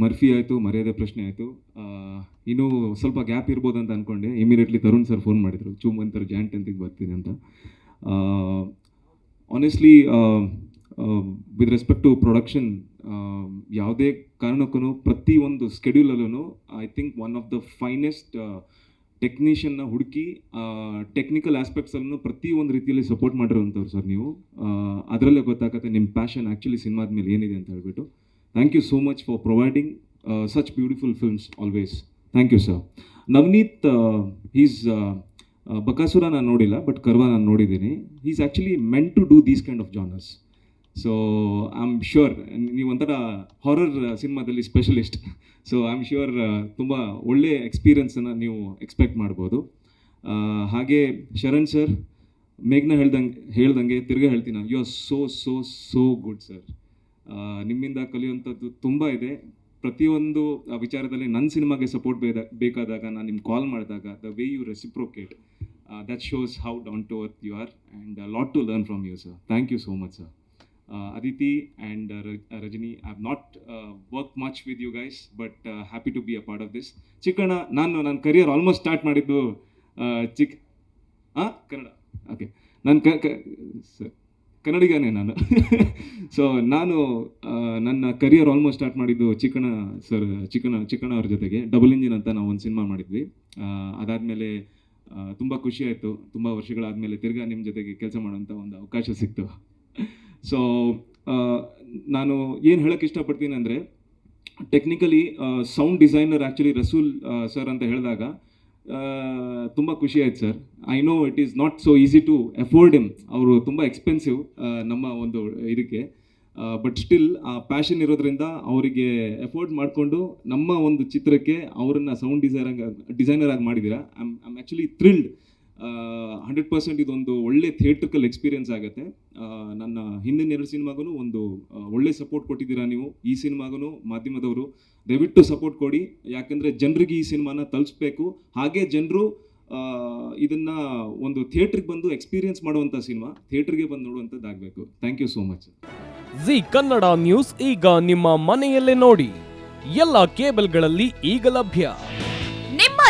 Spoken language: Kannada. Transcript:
ಮರ್ಫಿ ಆಯಿತು, ಮರ್ಯಾದೆ ಪ್ರಶ್ನೆ ಆಯಿತು. ಇನ್ನೂ ಸ್ವಲ್ಪ ಗ್ಯಾಪ್ ಇರ್ಬೋದು ಅಂತ ಅಂದ್ಕೊಂಡೆ ಇಮಿಡಿಯೇಟ್ಲಿ ತರುಣ್ ಸರ್ ಫೋನ್ ಮಾಡಿದರು. ಚೂಮ್ ಅಂತರ್ ಜಾಯಿಂಟ್ ಟೆಂತಿಗೆ ಬರ್ತೀನಿ ಅಂತ. Honestly with respect to production ಯಾವುದೇ ಕಾರಣಕ್ಕೂ ಪ್ರತಿಯೊಂದು ಸ್ಕೆಡ್ಯೂಲಲ್ಲೂ I think one of the finest ಟೆಕ್ನಿಷಿಯನ್ನ ಹುಡುಕಿ ಟೆಕ್ನಿಕಲ್ ಆಸ್ಪೆಕ್ಟ್ಸಲ್ಲೂ ಒಂದು ರೀತಿಯಲ್ಲಿ ಸಪೋರ್ಟ್ ಮಾಡಿರೋಂಥವ್ರು ಸರ್ ನೀವು. ಅದರಲ್ಲೇ ಗೊತ್ತಾಗತ್ತೆ ನಿಮ್ಮ ಪ್ಯಾಷನ್ ಆ್ಯಕ್ಚುಲಿ ಸಿನಿಮಾದ ಮೇಲೆ ಏನಿದೆ ಅಂತ ಹೇಳ್ಬಿಟ್ಟು. Thank you so much for providing such beautiful films always thank you sir Navneeth is Bakasura ನಾನು ನೋಡಿಲ್ಲ ಬಟ್ ಕರ್ವ ನಾನು ನೋಡಿದ್ದೀನಿ. Is actually meant to do these kind of genres so I am sure ನೀವು ಒಂಥರ ಹಾರರ್ ಸಿನಿಮಾದಲ್ಲಿ specialist so I am sure ತುಂಬ ಒಳ್ಳೆ ಎಕ್ಸ್ಪೀರಿಯನ್ಸನ್ನು ನೀವು ಎಕ್ಸ್ಪೆಕ್ಟ್ ಮಾಡ್ಬೋದು. ಆ, ಹಾಗೆ ಶರಣ್ ಸರ್ ಮೇಘ್ನ ಹೇಳ್ದಂಗೆ ಹೇಳ್ದಂಗೆ ತಿರ್ಗಾ ಹೇಳ್ತೀನಿ you are so so so good sir ನಿಮ್ಮಿಂದ ಕಲಿಯುವಂಥದ್ದು ತುಂಬ ಇದೆ. ಪ್ರತಿಯೊಂದು ವಿಚಾರದಲ್ಲಿ ನನ್ನ ಸಿನಿಮಾಗೆ ಸಪೋರ್ಟ್ ಬೇದ, ಬೇಕಾದಾಗ ನಾನು ನಿಮ್ಗೆ ಕಾಲ್ ಮಾಡಿದಾಗ the way you reciprocate that shows how down to earth you are and lot to learn from you sir thank you so much sir Aditi and Rajini I have not work much with you guys but happy to be a part of this Chikkanna, ನಾನು ನನ್ನ ಕರಿಯರ್ ಆಲ್ಮೋಸ್ಟ್ ಸ್ಟಾರ್ಟ್ ಮಾಡಿದ್ದು ಚಿಕ್ ಹಾಂ ಕನ್ನಡ. ಓಕೆ ನಾನು ಕ, ಕ- ಸರ್ ಕನ್ನಡಿಗನೇ ನಾನು. ಸೊ ನಾನು ನನ್ನ ಕರಿಯರ್ ಆಲ್ಮೋಸ್ಟ್ ಸ್ಟಾರ್ಟ್ ಮಾಡಿದ್ದು ಚಿಕ್ಕಣ ಸರ್ ಚಿಕ್ಕಣ ಚಿಕ್ಕಣ ಅವ್ರ ಜೊತೆಗೆ. ಡಬಲ್ ಇಂಜಿನ್ ಅಂತ ನಾವು ಒಂದು ಸಿನಿಮಾ ಮಾಡಿದ್ವಿ. ಅದಾದಮೇಲೆ ತುಂಬ ಖುಷಿ ಆಯಿತು. ತುಂಬ ವರ್ಷಗಳಾದಮೇಲೆ ತಿರ್ಗಾ ನಿಮ್ಮ ಜೊತೆಗೆ ಕೆಲಸ ಮಾಡೋಂಥ ಒಂದು ಅವಕಾಶ ಸಿಕ್ತು. ಸೊ ನಾನು ಏನು ಹೇಳೋಕ್ಕೆ ಇಷ್ಟಪಡ್ತೀನಿ ಅಂದರೆ technically sound designer actually Rasool sir ಅಂತ ಹೇಳಿದಾಗ ತುಂಬ ಖುಷಿ ಆಯ್ತು sir I know it is not so easy to afford him ಅವರು ತುಂಬ ಎಕ್ಸ್ಪೆನ್ಸಿವ್ ನಮ್ಮ ಒಂದು ಇದಕ್ಕೆ. ಬಟ್ ಸ್ಟಿಲ್ ಆ ಪ್ಯಾಷನ್ ಇರೋದ್ರಿಂದ ಅವರಿಗೆ ಎಫೋರ್ಡ್ ಮಾಡಿಕೊಂಡು ನಮ್ಮ ಒಂದು ಚಿತ್ರಕ್ಕೆ ಅವರನ್ನು ಸೌಂಡ್ ಡಿಸೈನರ್ ಡಿಸೈನರ್ ಆಗಿ ಮಾಡಿದ್ದೀರಾ I am actually thrilled hundred percent ಇದೊಂದು ಒಳ್ಳೆ ಥಿಯೇಟ್ರಿಕಲ್ ಎಕ್ಸ್ಪೀರಿಯನ್ಸ್ ಆಗುತ್ತೆ. ನನ್ನ ಹಿಂದಿನ ಎರಡು ಸಿನಿಮಾಗೂ ಒಂದು ಒಳ್ಳೆ ಸಪೋರ್ಟ್ ಕೊಟ್ಟಿದ್ದೀರಾ ನೀವು. ಈ ಸಿನಿಮಾಗೂ ಮಾಧ್ಯಮದವರು, ದಯವಿಟ್ಟು ಸಪೋರ್ಟ್ ಕೊಡಿ. ಯಾಕಂದರೆ ಜನರಿಗೆ ಈ ಸಿನಿಮಾನ ತಲುಪಿಸ್ಬೇಕು ಹಾಗೆ ಜನರು ಇದನ್ನು ಒಂದು ಥಿಯೇಟ್ರಿಗೆ ಬಂದು ಎಕ್ಸ್ಪೀರಿಯನ್ಸ್ ಮಾಡುವಂಥ ಸಿನಿಮಾ. ಥಿಯೇಟ್ರಿಗೆ ಬಂದು ನೋಡುವಂಥದ್ದಾಗಬೇಕು. Thank you so much Zee Kannada news ಈಗ ನಿಮ್ಮ ಮನೆಯಲ್ಲೇ ನೋಡಿ. ಎಲ್ಲ ಕೇಬಲ್ಗಳಲ್ಲಿ ಈಗ ಲಭ್ಯ.